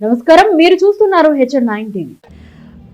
నమస్కారం. మీరు చూస్తున్నారు హెచ్ఎన్ నైన్ టీవీ.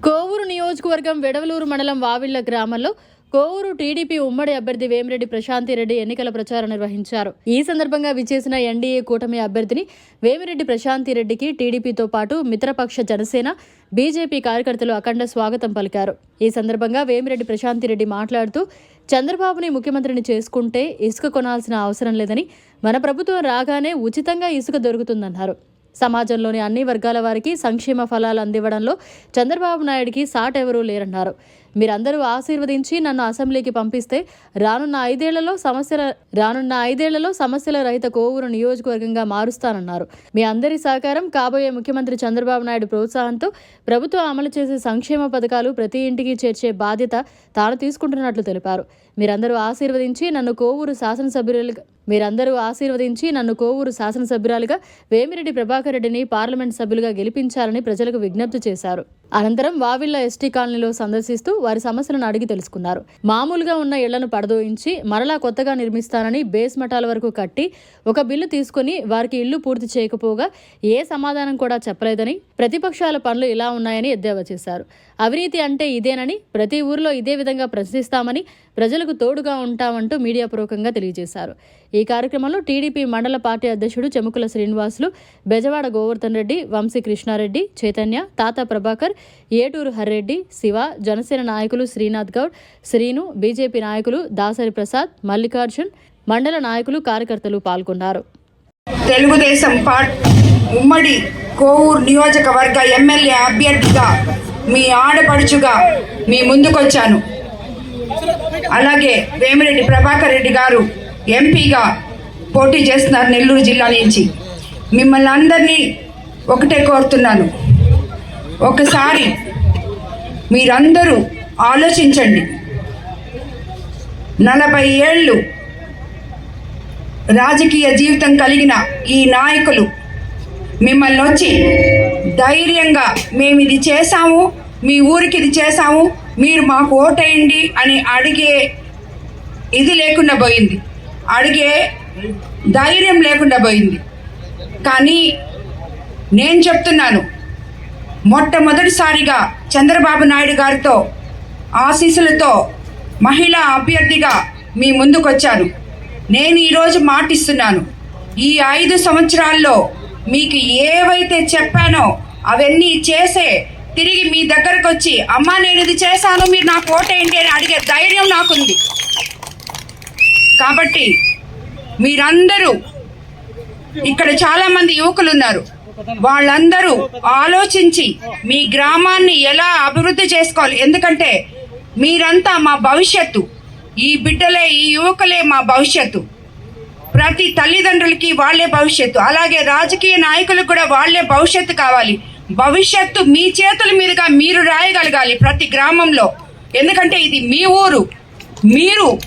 కోవూరు నియోజకవర్గం వెడవలూరు మండలం వావిళ్ళ గ్రామంలో కోవూరు టీడీపీ ఉమ్మడి అభ్యర్థి వేమిరెడ్డి ప్రశాంతిరెడ్డి ఎన్నికల ప్రచారం నిర్వహించారు. ఈ సందర్భంగా విచ్చేసిన ఎన్డీఏ కూటమి అభ్యర్థిని వేమిరెడ్డి ప్రశాంతిరెడ్డికి టీడీపీతో పాటు మిత్రపక్ష జనసేన బీజేపీ కార్యకర్తలు అఖండ స్వాగతం పలికారు. ఈ సందర్భంగా వేమిరెడ్డి ప్రశాంతిరెడ్డి మాట్లాడుతూ చంద్రబాబుని ముఖ్యమంత్రిని చేసుకుంటే ఇసుక కొనాల్సిన అవసరం లేదని మన ప్రభుత్వం రాగానే ఉచితంగా ఇసుక దొరుకుతుందన్నారు. సమాజంలోని అన్ని వర్గాల వారికి సంక్షేమ ఫలాలు అందివ్వడంలో చంద్రబాబు నాయుడికి సాటెవరూ లేరన్నారు. మీరందరూ ఆశీర్వదించి నన్ను అసెంబ్లీకి పంపిస్తే రానున్న ఐదేళ్ళలో సమస్యల రానున్న ఐదేళ్ళలో సమస్యల రహిత కోవూరు నియోజకవర్గంగా మారుస్తానన్నారు. మీ అందరి సహకారం కాబోయే ముఖ్యమంత్రి చంద్రబాబు నాయుడు ప్రోత్సాహంతో ప్రభుత్వం అమలు చేసే సంక్షేమ పథకాలు ప్రతి ఇంటికి చేర్చే బాధ్యత తాను తీసుకుంటున్నట్లు తెలిపారు. మీరందరూ ఆశీర్వదించి నన్ను కోవూరు శాసనసభ్యులుగా మీరందరూ ఆశీర్వదించి నన్ను కోవూరు శాసనసభ్యురాలుగా వేమిరెడ్డి ప్రభాకర్ రెడ్డిని పార్లమెంట్ సభ్యులుగా గెలిపించాలని ప్రజలకు విజ్ఞప్తి చేశారు. అనంతరం వావిళ్ళ ఎస్టీ కాలనీలో సందర్శిస్తూ వారి సమస్యలను అడిగి తెలుసుకున్నారు. మామూలుగా ఉన్న ఇళ్ళను పడదోయించి మరలా కొత్తగా నిర్మిస్తానని బేస్ మఠాల వరకు కట్టి ఒక బిల్లు తీసుకుని వారికి ఇల్లు పూర్తి చేయకపోగా ఏ సమాధానం కూడా చెప్పలేదని ప్రతిపక్షాల పనులు ఇలా ఉన్నాయని ఎద్దేవా చేశారు. అవినీతి అంటే ఇదేనని ప్రతి ఊరిలో ఇదే విధంగా ప్రశ్నిస్తామని ప్రజలకు తోడుగా ఉంటామంటూ మీడియా పూర్వకంగా తెలియజేశారు. ఈ కార్యక్రమంలో టీడీపీ మండల పార్టీ అధ్యక్షుడు చెముకుల శ్రీనివాసులు బెజవాడ గోవర్ధన్ రెడ్డి వంశీ కృష్ణారెడ్డి చైతన్య తాత ప్రభాకర్ ఏటూరు హర్రెడ్డి శివ జనసేన నాయకులు శ్రీనాథ్ గౌడ్ శ్రీను బీజేపీ నాయకులు దాసరి ప్రసాద్ మల్లికార్జున్ మండల నాయకులు కార్యకర్తలు పాల్గొన్నారు. తెలుగుదేశం ఉమ్మడి కోవూరు నియోజకవర్గ ఎమ్మెల్యే అభ్యర్థిగా మీ ఆడపడుచుగా మీ ముందుకొచ్చాను. అలాగే వేమిరెడ్డి ప్రభాకర్ రెడ్డి గారు ఎంపీగా పోటీ చేస్తున్నారు నెల్లూరు జిల్లా నుంచి. మిమ్మల్ని అందరినీ ఒకటే కోరుతున్నాను. ఒకసారి మీరందరూ ఆలోచించండి. నలభై ఏళ్ళు రాజకీయ జీవితం కలిగిన ఈ నాయకులు మిమ్మల్ని వచ్చి ధైర్యంగా మేము ఇది చేశాము మీ ఊరికి ఇది చేశాము మీరు మాకు ఓటేయండి అని అడిగే ఇది లేకుండా పోయింది. అడిగే ధైర్యం లేకుండా పోయింది. కానీ నేను చెప్తున్నాను మొట్టమొదటిసారిగా చంద్రబాబు నాయుడు గారితో ఆశీస్సులతో మహిళా అభ్యర్థిగా మీ ముందుకొచ్చాను. నేను ఈరోజు మాటిస్తున్నాను ఈ ఐదు సంవత్సరాల్లో మీకు ఏవైతే చెప్పానో అవన్నీ చేసే తిరిగి మీ దగ్గరకు వచ్చి అమ్మా నేను ఇది చేశాను మీరు నాకు ఓటేయండి అని అడిగే ధైర్యం నాకుంది. కాబట్టి మీరందరూ ఇక్కడ చాలా మంది యువకులు ఉన్నారు వాళ్ళందరూ ఆలోచించి మీ గ్రామాన్ని ఎలా అభివృద్ధి చేసుకోవాలి? ఎందుకంటే మీరంతా మా భవిష్యత్తు. ఈ బిడ్డలే ఈ యువకులే మా భవిష్యత్తు. ప్రతి తల్లిదండ్రులకి వాళ్ళే భవిష్యత్తు. అలాగే రాజకీయ నాయకులకు కూడా వాళ్ళే భవిష్యత్తు కావాలి. భవిష్యత్తు మీ చేతుల మీదుగా మీరు రాయగలగాలి ప్రతి గ్రామంలో. ఎందుకంటే ఇది మీ ఊరు. మీరు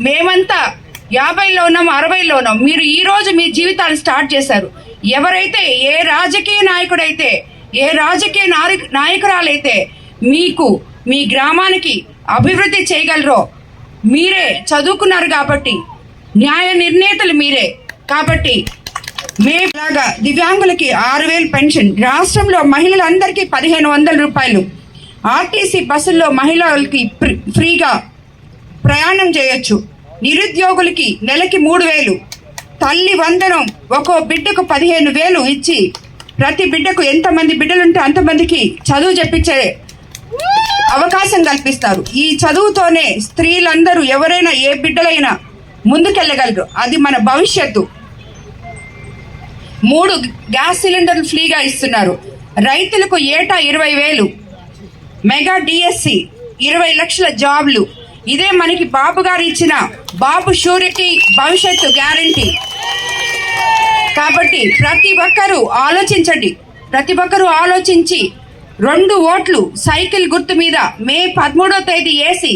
మేమంతా యాభైలో ఉన్నాం అరవైలో ఉన్నాం. మీరు ఈరోజు మీ జీవితాలు స్టార్ట్ చేశారు. ఎవరైతే ఏ రాజకీయ నాయకుడైతే ఏ రాజకీయ నారి- నాయకురాలైతే మీకు మీ గ్రామానికి అభివృద్ధి చేయగలరో మీరే చదువుకున్నారు కాబట్టి న్యాయ నిర్ణేతలు మీరే కాబట్టి మేలాగా దివ్యాంగులకి ఆరు వేలు పెన్షన్. రాష్ట్రంలో మహిళలందరికీ పదిహేను వందల రూపాయలు. ఆర్టీసీ బస్సుల్లో మహిళలకి ఫ్రీగా ప్రయాణం చేయొచ్చు. నిరుద్యోగులకి నెలకి మూడు వేలు. తల్లి వందనం ఒక్కో బిడ్డకు పదిహేను వేలు ఇచ్చి ప్రతి బిడ్డకు ఎంతమంది బిడ్డలుంటే అంతమందికి చదువు చెప్పించే అవకాశం కల్పిస్తారు. ఈ చదువుతోనే స్త్రీలందరూ ఎవరైనా ఏ బిడ్డలైనా ముందుకెళ్ళగలరు. అది మన భవిష్యత్తు. మూడు గ్యాస్ సిలిండర్లు ఫ్రీగా ఇస్తున్నారు. రైతులకు ఏటా ఇరవై వేలు మెగా డిఎస్సి ఇరవై లక్షల జాబ్లు. ఇదే మనకి బాబు గారు ఇచ్చిన బాబు షూరిటీ భవిష్యత్తు గ్యారంటీ. కాబట్టి ప్రతి ఒక్కరూ ఆలోచించండి. ప్రతి ఒక్కరూ ఆలోచించి రెండు ఓట్లు సైకిల్ గుర్తు మీద మే పదమూడో తేదీ వేసి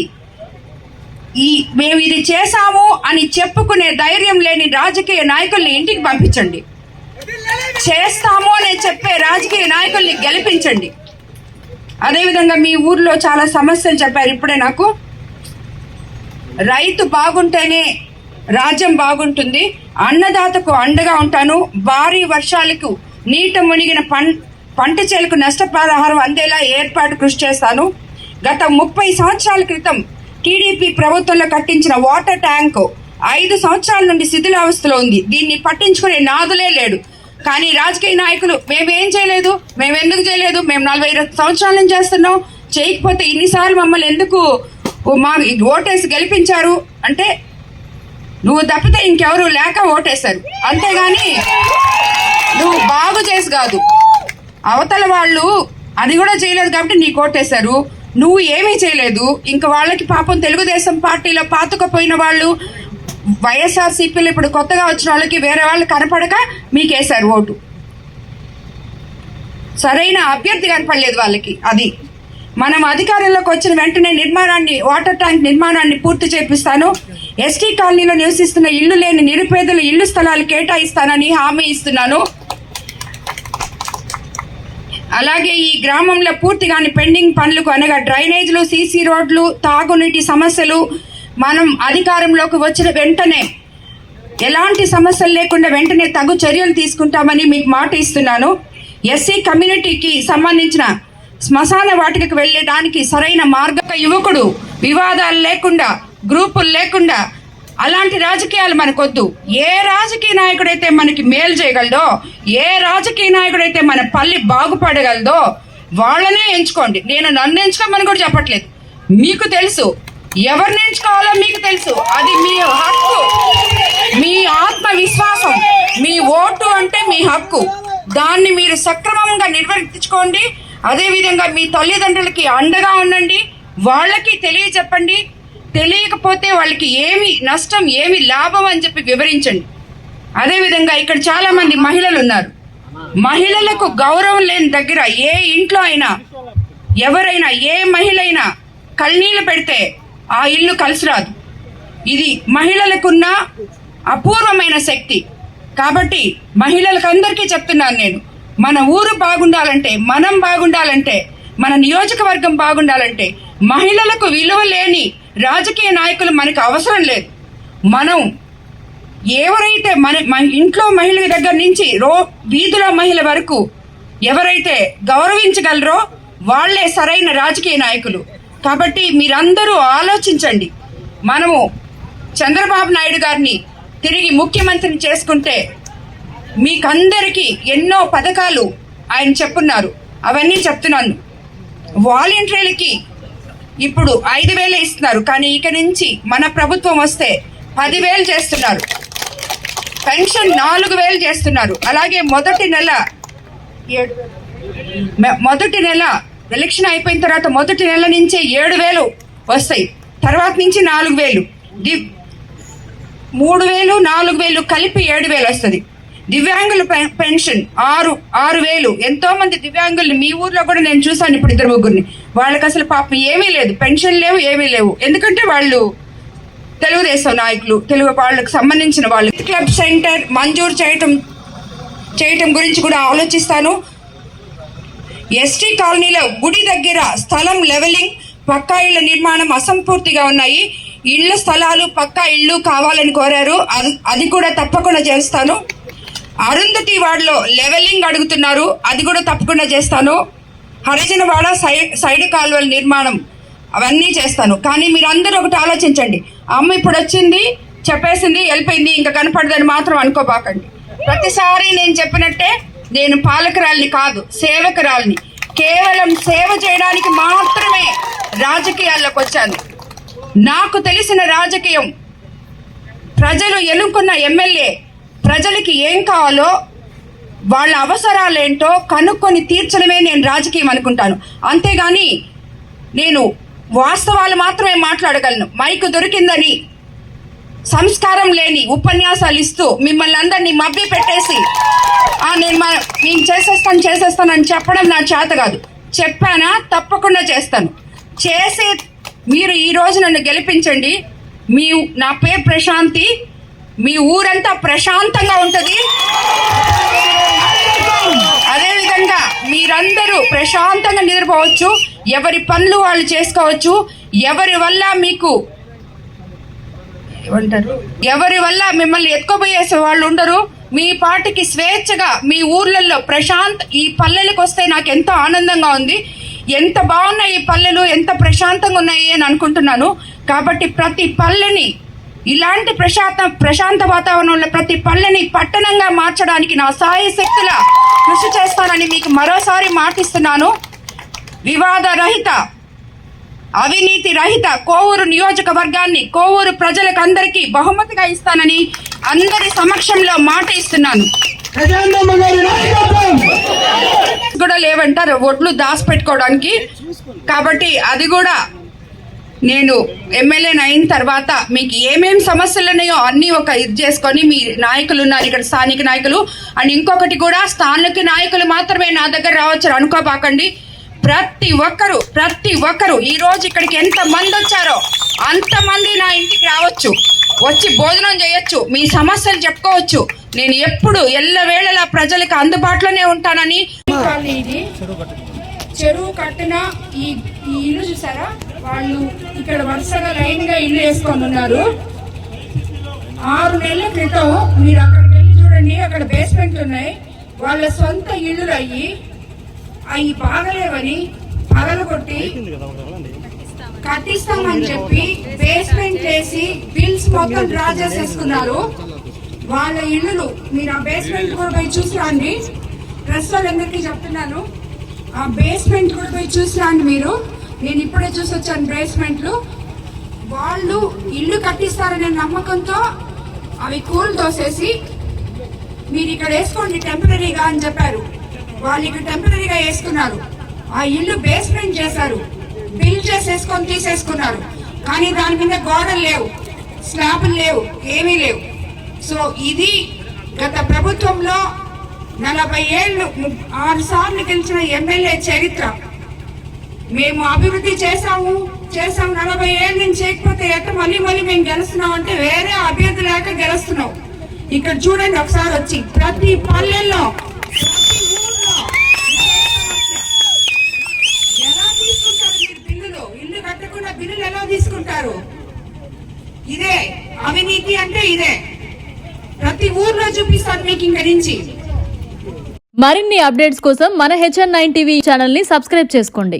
ఈ మేము ఇది చేశాము అని చెప్పుకునే ధైర్యం లేని రాజకీయ నాయకుల్ని ఇంటికి పంపించండి. చేస్తాము అని చెప్పే రాజకీయ నాయకుల్ని గెలిపించండి. అదేవిధంగా మీ ఊర్లో చాలా సమస్యలు చెప్పారు ఇప్పుడే నాకు. రైతు బాగుంటేనే రాజ్యం బాగుంటుంది. అన్నదాతకు అండగా ఉంటాను. భారీ వర్షాలకు నీట మునిగిన పం పంట చేలకు నష్టపరిహారం అందేలా ఏర్పాటు కృషి చేస్తాను. గత ముప్పై సంవత్సరాల క్రితం టీడీపీ ప్రభుత్వంలో కట్టించిన వాటర్ ట్యాంకు ఐదు సంవత్సరాల నుండి శిథిలావస్థలో ఉంది. దీన్ని పట్టించుకునే నాదులే లేడు. కానీ రాజకీయ నాయకులు మేమేం చేయలేదు మేము ఎందుకు చేయలేదు మేము నలభై సంవత్సరాల నుంచి చేస్తున్నాం. చేయకపోతే ఇన్నిసార్లు మమ్మల్ని ఎందుకు మా ఓటేసి గెలిపించారు? అంటే నువ్వు తప్పితే ఇంకెవరు లేక ఓటేశారు. అంతేగాని నువ్వు బాగు చేసి కాదు. అవతల వాళ్ళు అది కూడా చేయలేదు కాబట్టి నీకు ఓటేశారు. నువ్వు ఏమీ చేయలేదు. ఇంకా వాళ్ళకి పాపం తెలుగుదేశం పార్టీలో పాతుకపోయిన వాళ్ళు వైఎస్ఆర్సీపీలు ఇప్పుడు కొత్తగా వచ్చిన వాళ్ళకి వేరే వాళ్ళు కనపడక మీకేశారు ఓటు. సరైన అభ్యర్థి కనపడలేదు వాళ్ళకి అది. మనం అధికారంలోకి వచ్చిన వెంటనే నిర్మాణాన్ని వాటర్ ట్యాంక్ నిర్మాణాన్ని పూర్తి చేపిస్తాను. ఎస్టీ కాలనీలో నివసిస్తున్న ఇల్లు లేని నిరుపేదలు ఇల్లు స్థలాలు కేటాయిస్తానని హామీ ఇస్తున్నాను. అలాగే ఈ గ్రామంలో పూర్తిగాని పెండింగ్ పనులకు అనగా డ్రైనేజ్లు సీసీ రోడ్లు తాగునీటి సమస్యలు మనం అధికారంలోకి వచ్చిన వెంటనే ఎలాంటి సమస్యలు లేకుండా వెంటనే తగు చర్యలు తీసుకుంటామని మీకు మాట ఇస్తున్నాను. ఎస్సీ కమ్యూనిటీకి సంబంధించిన శ్మశాన వాటికకు వెళ్ళడానికి సరైన మార్గక యువకుడు వివాదాలు లేకుండా గ్రూపులు లేకుండా అలాంటి రాజకీయాలు మనకొద్దు. ఏ రాజకీయ నాయకుడైతే మనకి మేలు చేయగలదో ఏ రాజకీయ నాయకుడైతే మన పల్లి బాగుపడగలదో వాళ్ళనే ఎంచుకోండి. నేను నన్ను ఎంచుకోమని కూడా చెప్పట్లేదు. మీకు తెలుసు ఎవరిని ఎంచుకోవాలో మీకు తెలుసు. అది మీ హక్కు. మీ ఆత్మవిశ్వాసం. మీ ఓటు అంటే మీ హక్కు. దాన్ని మీరు సక్రమంగా నిర్వర్తించుకోండి. అదేవిధంగా మీ తల్లిదండ్రులకి అండగా ఉండండి. వాళ్ళకి తెలియచెప్పండి తెలియకపోతే వాళ్ళకి ఏమి నష్టం ఏమి లాభం అని చెప్పి వివరించండి. అదేవిధంగా ఇక్కడ చాలామంది మహిళలు ఉన్నారు. మహిళలకు గౌరవం లేని దగ్గర ఏ ఇంట్లో అయినా ఎవరైనా ఏ మహిళ అయినా కళ్ళనీళ్ళు పెడితే ఆ ఇల్లు కలిసి రాదు. ఇది మహిళలకున్న అపూర్వమైన శక్తి. కాబట్టి మహిళలకు అందరికీ చెప్తున్నాను నేను మన ఊరు బాగుండాలంటే మనం బాగుండాలంటే మన నియోజకవర్గం బాగుండాలంటే మహిళలకు విలువ లేని రాజకీయ నాయకులు మనకు అవసరం లేదు. మనం ఎవరైతే మన ఇంట్లో మహిళ దగ్గర నుంచి రో వీధుల మహిళ వరకు ఎవరైతే గౌరవించగలరో వాళ్ళే సరైన రాజకీయ నాయకులు. కాబట్టి మీరందరూ ఆలోచించండి. మనము చంద్రబాబు నాయుడు గారిని తిరిగి ముఖ్యమంత్రిని చేసుకుంటే మీకందరికీ ఎన్నో పథకాలు ఆయన చెప్పున్నారు. అవన్నీ చెప్తున్నాను. వాలంటీర్లకి ఇప్పుడు ఐదు వేలు ఇస్తున్నారు. కానీ ఇక నుంచి మన ప్రభుత్వం వస్తే పదివేలు చేస్తున్నారు. పెన్షన్ నాలుగు వేలు చేస్తున్నారు. అలాగే మొదటి నెల మొదటి నెల ఎలక్షన్ అయిపోయిన తర్వాత మొదటి నెల నుంచే ఏడు వేలు వస్తాయి. తర్వాత నుంచి నాలుగు వేలు. ది మూడు వేలు నాలుగు వేలు కలిపి ఏడు వేలు వస్తుంది. దివ్యాంగుల పెన్షన్ ఆరు ఆరు వేలు. ఎంతో మంది దివ్యాంగుల్ని మీ ఊర్లో కూడా నేను చూసాను ఇప్పుడు ఇద్దరు ముగ్గురిని. వాళ్ళకి అసలు పాపం ఏమీ లేదు. పెన్షన్ లేవు ఏమీ లేవు. ఎందుకంటే వాళ్ళు తెలుగుదేశం నాయకులు తెలుగు వాళ్ళకి సంబంధించిన వాళ్ళు. క్లబ్ సెంటర్ మంజూరు చేయటం చేయటం గురించి కూడా ఆలోచిస్తాను. ఎస్టీ కాలనీలో గుడి దగ్గర స్థలం లెవెలింగ్ పక్కా ఇళ్ళ నిర్మాణం అసంపూర్తిగా ఉన్నాయి. ఇళ్ళ స్థలాలు పక్కా ఇళ్ళు కావాలని కోరారు. అది అది కూడా తప్పకుండా చేస్తాను. అరుంధతి వార్డులో లెవెలింగ్ అడుగుతున్నారు. అది కూడా తప్పకుండా చేస్తాను. హరిజనవాడ సైడ్ సైడ్ కాలువల నిర్మాణం అవన్నీ చేస్తాను. కానీ మీరందరూ ఒకటి ఆలోచించండి. అమ్మ ఇప్పుడు వచ్చింది చెప్పేసింది వెళ్ళిపోయింది ఇంకా కనపడదని మాత్రం అనుకోబాకండి. ప్రతిసారి నేను చెప్పినట్టే నేను పాలకురాలిని కాదు సేవకురాలిని. కేవలం సేవ చేయడానికి మాత్రమే రాజకీయాల్లోకి వచ్చాను. నాకు తెలిసిన రాజకీయం ప్రజలు ఎన్నుకున్న ఎమ్మెల్యే ప్రజలకి ఏం కావాలో వాళ్ళ అవసరాలేంటో కనుక్కొని తీర్చడమే నేను రాజకీయం అనుకుంటాను. అంతేగాని నేను వాస్తవాలు మాత్రమే మాట్లాడగలను. మైకు దొరికిందని సంస్కారం లేని ఉపన్యాసాలు ఇస్తూ మిమ్మల్ని అందరినీ మభ్య పెట్టేసి ఆ నేను మా నేను చేసేస్తాను చేసేస్తాను అని చెప్పడం నా చేత కాదు. చెప్పానా? తప్పకుండా చేస్తాను. చేసే మీరు ఈ రోజు నన్ను గెలిపించండి. మీ నా పేరు ప్రశాంతి. మీ ఊరంతా ప్రశాంతంగా ఉంటుంది. అదేవిధంగా మీరందరూ ప్రశాంతంగా నిద్రపోవచ్చు. ఎవరి పనులు వాళ్ళు చేసుకోవచ్చు. ఎవరి వల్ల మీకు ఏమంటారు? ఎవరి వల్ల మిమ్మల్ని ఎత్తుకోబోయేసే వాళ్ళు ఉండరు. మీ పాటికి స్వేచ్ఛగా మీ ఊర్లలో ప్రశాంత్ ఈ పల్లెలకు వస్తే నాకు ఎంతో ఆనందంగా ఉంది. ఎంత బాగున్నాయి ఈ పల్లెలు ఎంత ప్రశాంతంగా ఉన్నాయి అని అనుకుంటున్నాను. కాబట్టి ప్రతి పల్లెని ఇలాంటి ప్రశాంత ప్రశాంత వాతావరణంలో ప్రతి పల్లెని పట్టణంగా మార్చడానికి నా సాయ శక్తుల కృషి చేస్తానని మీకు మరోసారి మాటిస్తున్నాను. వివాద రహిత అవినీతి రహిత కోవూరు నియోజకవర్గాన్ని కోవూరు ప్రజలకు అందరికీ బహుమతిగా ఇస్తానని అందరి సమక్షంలో మాట ఇస్తున్నాను. కూడా లేవంటారు ఒడ్లు దాచిపెట్టుకోవడానికి. కాబట్టి అది కూడా నేను ఎమ్మెల్యేని అయిన తర్వాత మీకు ఏమేమి సమస్యలు ఉన్నాయో అన్నీ ఒక ఇది చేసుకొని మీ నాయకులు ఉన్నారు ఇక్కడ స్థానిక నాయకులు. అండ్ ఇంకొకటి కూడా స్థానిక నాయకులు మాత్రమే నా దగ్గర రావచ్చు అనుకోబాకండి. ప్రతి ఒక్కరు ప్రతి ఒక్కరు ఈ రోజు ఇక్కడికి ఎంత మంది వచ్చారో అంతమంది నా ఇంటికి రావచ్చు. వచ్చి భోజనం చేయొచ్చు మీ సమస్యలు చెప్పుకోవచ్చు. నేను ఎప్పుడు ఎల్లవేళలా ప్రజలకు అందుబాటులోనే ఉంటానని. ఇది. చెరువు కట్టిన ఈ ఈ ఇల్లు చూసారా? వాళ్ళు ఇక్కడ వరుసగా లైన్గా ఇల్లు వేసుకొని ఉన్నారు. ఆరు నెలల క్రితం మీరు అక్కడికి వెళ్ళి చూడండి అక్కడ బేస్మెంట్ ఉన్నాయి. వాళ్ళ సొంత ఇల్లులు అయ్యి అవి బాగలేవని పగలగొట్టి కట్టిస్తామని చెప్పి బేస్మెంట్ వేసి బిల్స్ మొత్తం డ్రా చేసేసుకున్నారు. వాళ్ళ ఇల్లులు మీరు ఆ బేస్మెంట్ కూడా పోయి చూసి రండి ప్రెస్ వాళ్ళందరికీ చెప్తున్నాను? ఆ బేస్మెంట్ కూడా పోయి చూసి రండి మీరు. నేను ఇప్పుడే చూసి వచ్చాను బేస్మెంట్లు వాళ్ళు ఇల్లు కట్టిస్తారనే నమ్మకంతో అవి కూల్ తోసేసి మీరు ఇక్కడ వేసుకోండి టెంపరీగా అని చెప్పారు. వాళ్ళు ఇక్కడ టెంపరీగా వేసుకున్నారు. ఆ ఇల్లు బేస్మెంట్ చేశారు. బిల్ చేసేసుకొని తీసేసుకున్నారు. కానీ దాని మీద గోడలు లేవు. స్లాబులు లేవు. ఏమీ లేవు. సో ఇది గత ప్రభుత్వంలో నలభై ఏళ్ళు ఆరు సార్లు గెలిచిన ఎమ్మెల్యే చరిత్ర. మేము అభివృద్ధి చేశాము. చేసాము నలభై ఏళ్ళ నుంచి చేయకపోతే ఎట్ట మళ్ళీ మళ్ళీ మేము గెలుస్తున్నాం అంటే వేరే అభ్యర్థి లేక గెలుస్తున్నాం. ఇక్కడ చూడండి ఒకసారి వచ్చి ప్రతి పల్లెల్లో ప్రతి ఊర్లో ఎలా తీసుకుంటారు మీరు బిల్లులు ఇల్లు కట్టకుండా బిల్లులు ఎలా తీసుకుంటారు ఇదే అవినీతి అంటే ఇదే ప్రతి ఊర్లో చూపిస్తాను మీకు ఇంక నుంచి. మరిన్ని అప్డేట్స్ కోసం మన హెచ్ఎన్ నైన్ టీవీ ఛానల్ని సబ్స్క్రైబ్ చేసుకోండి.